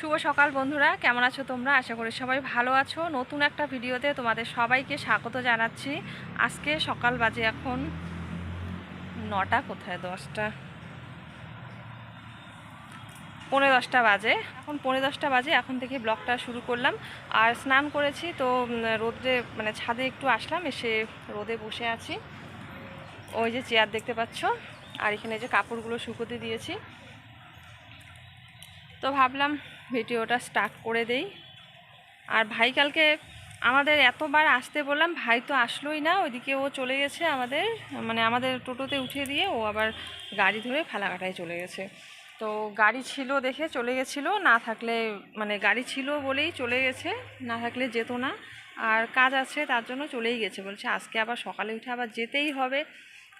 শুভ সকাল বন্ধুরা, কেমন আছো তোমরা? আশা করি সবাই ভালো আছো। নতুন একটা ভিডিওতে তোমাদের সবাইকে স্বাগত জানাচ্ছি। আজকে সকাল বাজে এখন নটা, কোথায় দশটা? পৌনে দশটা বাজে। এখন পৌনে দশটা বাজে, এখন থেকে ব্লগটা শুরু করলাম। আর স্নান করেছি, তো রোদে মানে ছাদে একটু আসলাম, এসে রোদে বসে আছি। ওই যে চেয়ার দেখতে পাচ্ছ, আর এখানে যে কাপড়গুলো শুকোতে দিয়েছি। তো ভাবলাম ভিডিওটা স্টার্ট করে দেই। আর ভাই কালকে আমাদের এতবার আসতে বললাম, ভাই তো আসলোই না, ওইদিকে ও চলে গেছে আমাদের মানে আমাদের টোটোতে উঠে দিয়ে ও আবার গাড়ি ধরে ফালাকাটায় চলে গেছে। তো গাড়ি ছিল দেখে চলে গেছিল, না থাকলে মানে গাড়ি ছিল বলেই চলে গেছে, না থাকলে যেত না। আর কাজ আছে, তার জন্য চলেই গেছে, বলছে আজকে আবার সকালে উঠে আবার যেতেই হবে,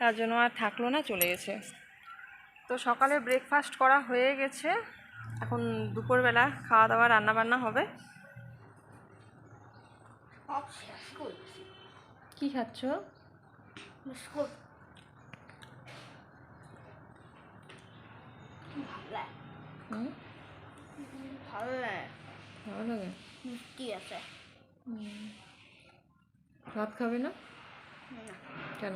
তার জন্য আর থাকল না, চলে গেছে। তো সকালে ব্রেকফাস্ট করা হয়ে গেছে। এখন দুপুরবেলা খাওয়া দাওয়া রান্না বান্না হবে কি খাচ্ছ? ভালো লাগে হুম? ভালো লাগে। মিষ্টি আছে। ভাত খাবে না? না। কেন?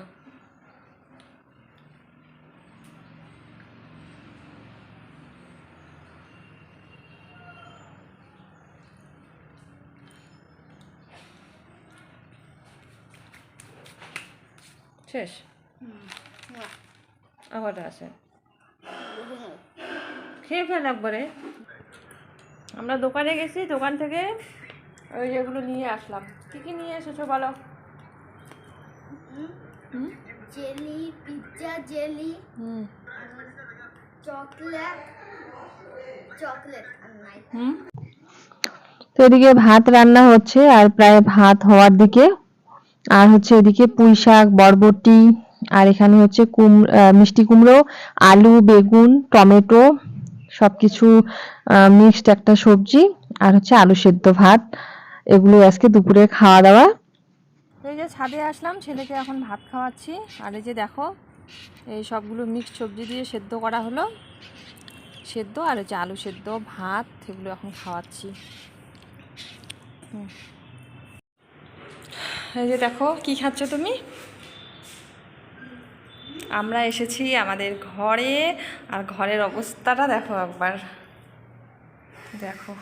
শেষ? আবার আছে। খেয়ে ফেল একবারে। আমরা দোকানে গেছি দোকান থেকে ওই যেগুলো নিয়ে আসলাম। কী কী নিয়ে এসেছ বলো? জেলি পিৎজা জেলি হুম। চকলেট চকলেট হুম? তো এদিকে ভাত রান্না হচ্ছে আর প্রায় ভাত হওয়ার দিকে। আর হচ্ছে এদিকে পুঁই শাক, বরবটি, আর এখানে হচ্ছে কুম মিষ্টি কুমড়ো, আলু, বেগুন, টমেটো, সবকিছু মিক্সড একটা সবজি, আর হচ্ছে আলু সেদ্ধ ভাত। এগুলো আজকে দুপুরে খাওয়া দাওয়া। এই যে ছাদে আসলাম, ছেলেকে এখন ভাত খাওয়াচ্ছি। আর এই যে দেখো, এই সবগুলো মিক্সড সবজি দিয়ে সেদ্ধ করা হলো। সেদ্ধ আর হচ্ছে আলু সেদ্ধ, ভাত, এগুলো এখন খাওয়াচ্ছি। হুম। এই যে দেখো, কি খাচ্ছ তুমি? আমরা এসেছি আমাদের ঘরে, আর ঘরের অবস্থাটা দেখো একবার। দেখো,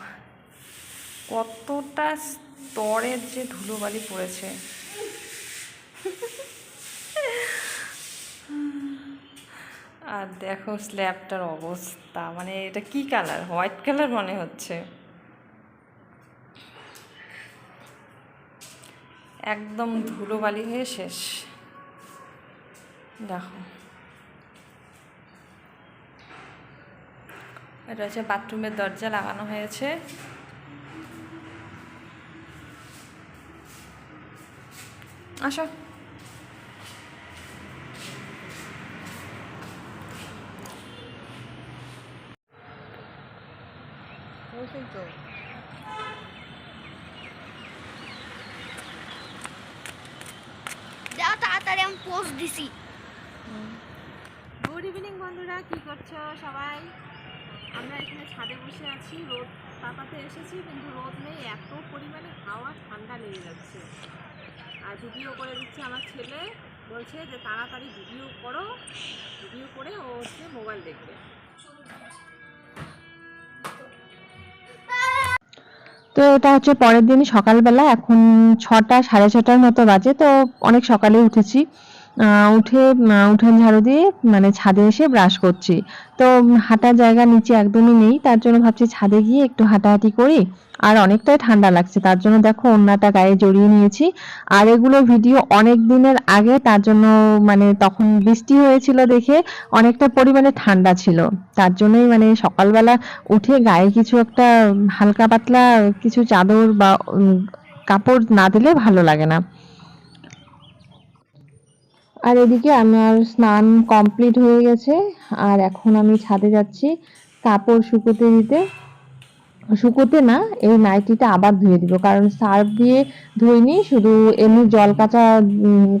কতটা স্তরের যে ধুলোবালি পড়েছে। আর দেখো স্ল্যাবটার অবস্থা মানে এটা কি কালার হোয়াইট কালার মনে হচ্ছে। একদম ধুলোবালি হয়ে শেষ। দেখো। এটা হচ্ছে বাথরুমের দরজা লাগানো হয়েছে। আসো তো যাও তাড়াতাড়ি আমি পোস্ট দিছি গুড ইভিনিং বন্ধুরা। কি করছ সবাই? আমরা এখানে ছাদে বসে আছি। রোদ তাপাতে এসেছি, কিন্তু রোদ নেই। এত পরিমাণে হাওয়া, ঠান্ডা লেগে যাচ্ছে। আর ভিডিও করে দিচ্ছে আমার ছেলে। বলছে যে, তাড়াতাড়ি ভিডিও করো। ভিডিও করে ও হচ্ছে মোবাইল দেখবে। তো এটা হচ্ছে পরের দিন সকালবেলা। এখন ছটা, সাড়ে ছটার মতো বাজে। তো অনেক সকালে উঠেছি। উঠে উঠান ঝাড়ু দিয়ে মানে ছাদে এসে ব্রাশ করছি। তো হাঁটার জায়গা নিচে একদমই নেই, তার জন্য ভাবছি ছাদে গিয়ে একটু হাঁটাহাঁটি করি। আর অনেকটাই ঠান্ডা লাগছে, তার জন্য দেখো ওড়নাটা গায়ে জড়িয়ে নিয়েছি। আর এগুলো ভিডিও অনেক দিনের আগে, তার জন্য মানে তখন বৃষ্টি হয়েছিল দেখে অনেকটা পরিমাণে ঠান্ডা ছিল। তার জন্যই মানে সকালবেলা উঠে গায়ে কিছু একটা হালকা পাতলা কিছু চাদর বা কাপড় না দিলে ভালো লাগে না। আর এদিকে আমার স্নান কমপ্লিট হয়ে গেছে, আর এখন আমি ছাদে যাচ্ছি কাপড় শুকোতে দিতে। শুকোতে না, এই নাইটিটা আবার ধুয়ে দিব, কারণ সার্ফ দিয়ে ধুইনি, শুধু এমনি জল কাঁচা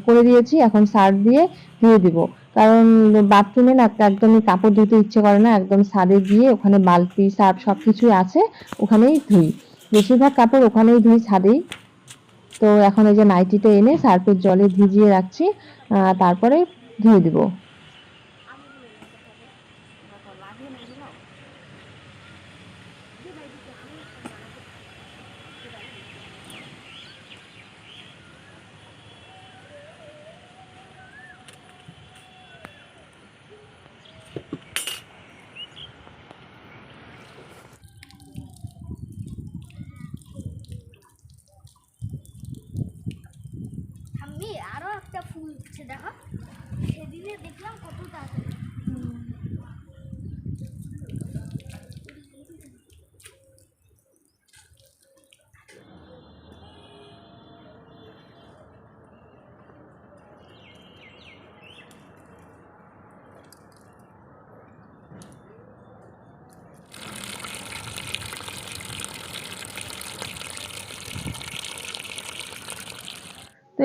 করে দিয়েছি, এখন সার্ফ দিয়ে ধুয়ে দিব। কারণ বাথরুমে না একদমই কাপড় ধুতে ইচ্ছে করে না, একদম ছাদে গিয়ে ওখানে বালতি, সার্ফ সব কিছুই আছে, ওখানেই ধুই। বেশিরভাগ কাপড় ওখানেই ধুই ছাদেই। তো এখন এই যে নাইটিটা এনে সার্ফের জলে ভিজিয়ে রাখছি তারপরে ধুয়ে দিব আমি আরও একটা ফুল উঠছে দেখো। সেদিনে দেখলাম কত তাড়াতাড়ি।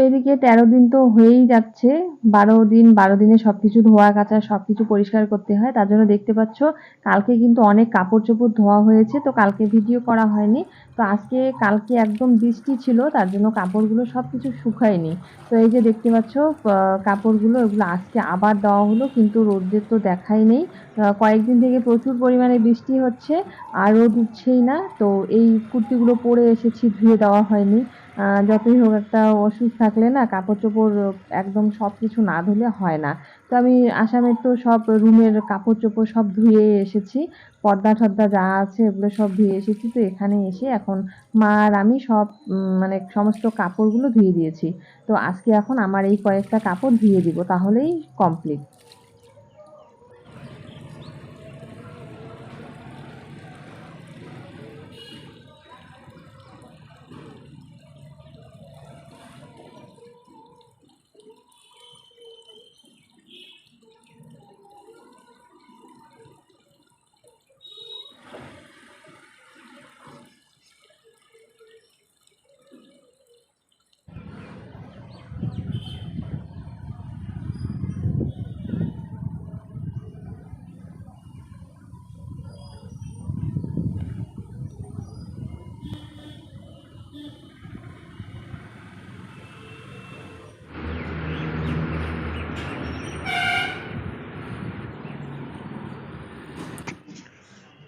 এদিকে তেরো দিন তো হয়েই যাচ্ছে। বারো দিন, বারো দিনে সব কিছু ধোয়া কাচা সব কিছু পরিষ্কার করতে হয়। তার জন্য দেখতে পাচ্ছ, কালকে কিন্তু অনেক কাপড় চোপড় ধোয়া হয়েছে, তো কালকে ভিডিও করা হয়নি। তো আজকে, কালকে একদম বৃষ্টি ছিল, তার জন্য কাপড়গুলো সব কিছু শুকায়নি। তো এই যে দেখতে পাচ্ছ কাপড়গুলো, এগুলো আজকে আবার দেওয়া হলো, কিন্তু রোদ্রের তো দেখাই নেই। কয়েকদিন থেকে প্রচুর পরিমাণে বৃষ্টি হচ্ছে, আর রোদ উঠছেই না। তো এই কুর্তিগুলো পরে এসেছি, ধুয়ে দেওয়া হয়নি। যতই হোক একটা অসুখ থাকলে না কাপড় চোপড় একদম সব কিছু না ধুলে হয় না। তো আমি আসামের তো সব রুমের কাপড় চোপড় সব ধুয়ে এসেছি। পর্দা টর্দা যা আছে এগুলো সব ধুয়ে এসেছি। তো এখানে এসে এখন মা আর আমি সব মানে সমস্ত কাপড়গুলো ধুয়ে দিয়েছি। তো আজকে এখন আমার এই কয়েকটা কাপড় ধুয়ে দিব, তাহলেই কমপ্লিট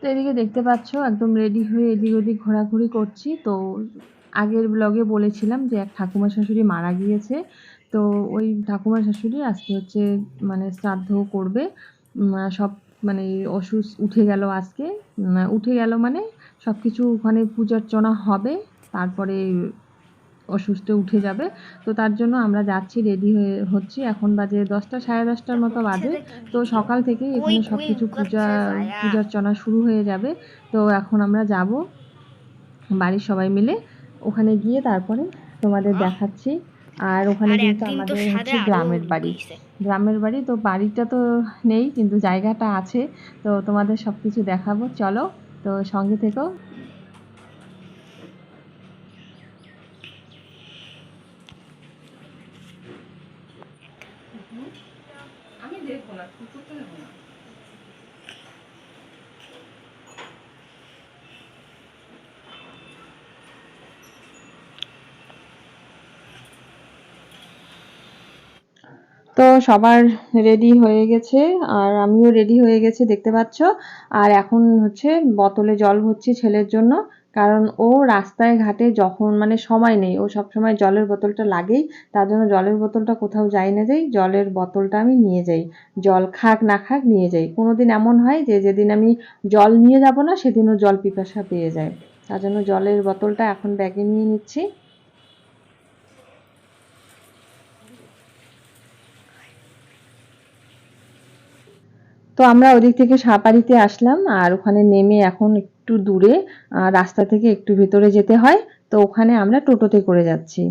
তো এদিকে দেখতে পাচ্ছ, একদম রেডি হয়ে এদিক ওদিক ঘোরাঘুরি করছি। তো আগের ব্লগে বলেছিলাম যে এক ঠাকুমা শাশুড়ি মারা গিয়েছে। তো ওই ঠাকুমা শাশুড়ি আজকে হচ্ছে মানে শ্রাদ্ধ করবে। সব মানে অসুস্থ উঠে গেল আজকে। উঠে গেল মানে সব কিছু ওখানে পূজার্চনা হবে। তারপরে অসুস্থ উঠে যাবে। তো তার জন্য আমরা যাচ্ছি রেডি হয়ে হচ্ছি। এখন বাজে দশটা সাড়ে দশটার মতো বাজে। তো সকাল থেকে এখানে সব কিছু পূজা পূজার্চনা শুরু হয়ে যাবে। তো এখন আমরা যাব বাড়ির সবাই মিলে। ওখানে গিয়ে তারপরে তোমাদের দেখাচ্ছি। আর ওখানে কিন্তু আমাদের হচ্ছে গ্রামের বাড়ি। গ্রামের বাড়ি তো বাড়িটা তো নেই কিন্তু জায়গাটা আছে। তো তোমাদের সব কিছু দেখাবো। চলো তো সঙ্গে থেকো। তো সবার রেডি হয়ে গেছে, আর আমিও রেডি হয়ে গেছি, দেখতে পাচ্ছ? আর এখন হচ্ছে বোতলে জল ভরছি ছেলের জন্য, কারণ ও রাস্তায় ঘাটে যখন মানে সময় নেই, ও সব সময় জলের বোতলটা লাগেই, তার জন্য জলের বোতলটা কোথাও যাই না যাই, জলের বোতলটা আমি নিয়ে যাই, জল খাক না খাক নিয়ে যাই। কোনোদিন এমন হয় যে যেদিন আমি জল নিয়ে যাব না, সেদিনও জল পিপাসা পেয়ে যায়। তার জন্য জলের বোতলটা এখন ব্যাগে নিয়ে নিচ্ছি। তো আমরা ওদিক থেকে সাপাড়িতে আসলাম আর ওখানে নেমে এখন একটু দূরে রাস্তা থেকে একটু ভেতরে যেতে হয় তো ওখানে আমরা টোটোতে করে যাচ্ছি।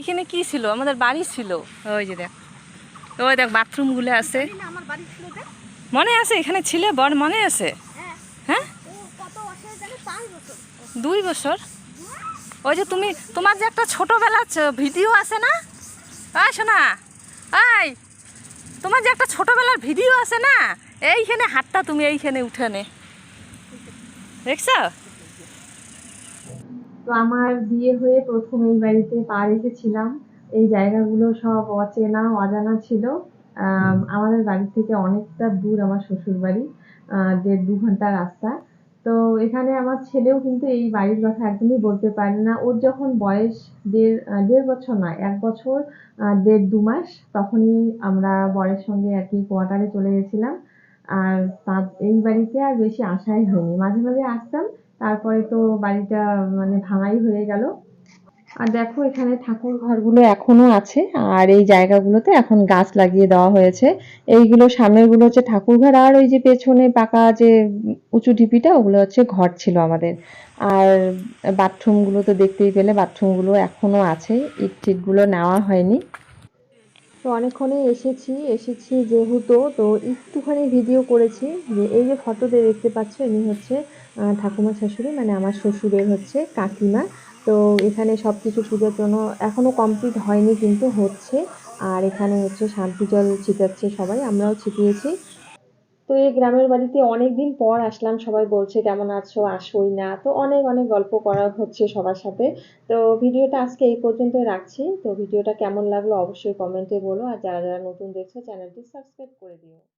এখানে কি ছিল? আমাদের বাড়ি ছিল। ওই যে দেখ ওই দেখ বাথরুমগুলো আছে। আমার বাড়ি ছিল যে মনে আছে? এখানে ছিলে বর, মনে আছে? হ্যাঁ? দুই বছর? ওই যে তুমি, তোমার যে একটা ছোটোবেলার ভিডিও আছে না? আয় শোনা আয় তোমার যে একটা ছোটোবেলার ভিডিও আছে না? এইখানে হাতটা তুমি এইখানে উঠানে দেখছ? তো আমার বিয়ে হয়ে প্রথম এই বাড়িতে পা রেখেছিলাম। এই জায়গাগুলো সব অচেনা, অজানা ছিল। আমাদের বাড়ি থেকে অনেকটা দূর আমার শ্বশুর বাড়ি দেড় দু ঘণ্টা রাস্তা। তো এখানে আমার ছেলেও কিন্তু এই বাড়ির কথা একদমই বলতে পারে না। ওর যখন বয়স দেড় দেড় বছর নয়, এক বছর দেড় দু মাস, তখনই আমরা বরের সঙ্গে আর কি কোয়ার্টারে চলে গেছিলাম। আর তা- এই বাড়িতে আর বেশি আশাই হয়নি। মাঝে মাঝে আসতাম, তারপরে তো বাড়িটা মানে ভাঙাই হয়ে গেল। আর দেখো, এখানে ঠাকুর ঘরগুলো এখনও আছে, আর এই জায়গাগুলোতে এখন গাছ লাগিয়ে দেওয়া হয়েছে। এইগুলো সামনেরগুলো হচ্ছে ঠাকুর ঘর, আর ওই যে পেছনে পাকা যে উঁচু ঢিপিটা, ওগুলো হচ্ছে ঘর ছিল আমাদের। আর বাথরুমগুলো তো দেখতেই পেলে, বাথরুমগুলো এখনও আছে ইট টিটগুলো নেওয়া হয়নি। তো অনেকক্ষণে এসেছি এসেছি যেহেতু, তো একটুখানি ভিডিও করেছি যে এই যে ফটোতে দেখতে পাচ্ছ ইনি হচ্ছে ঠাকুমা শাশুড়ি মানে আমার শ্বশুরের হচ্ছে কাকিমা। তো এখানে সব কিছু পুজোর জন্য এখনও কমপ্লিট হয়নি কিন্তু হচ্ছে। আর এখানে হচ্ছে শান্তি জল ছিটাচ্ছে সবাই, আমরাও ছিটিয়েছি। তো এই গ্রামের বাড়িতে অনেক দিন পর আসলাম, সবাই বলছে, কেমন আছো? আসোই না। তো অনেক অনেক গল্প করা হচ্ছে সবার সাথে। তো ভিডিওটা আজকে এই পর্যন্ত রাখছি। তো ভিডিওটা কেমন লাগল অবশ্যই কমেন্টে বলো। আর যারা যারা নতুন দেখছ, চ্যানেলটি সাবস্ক্রাইব করে দিও।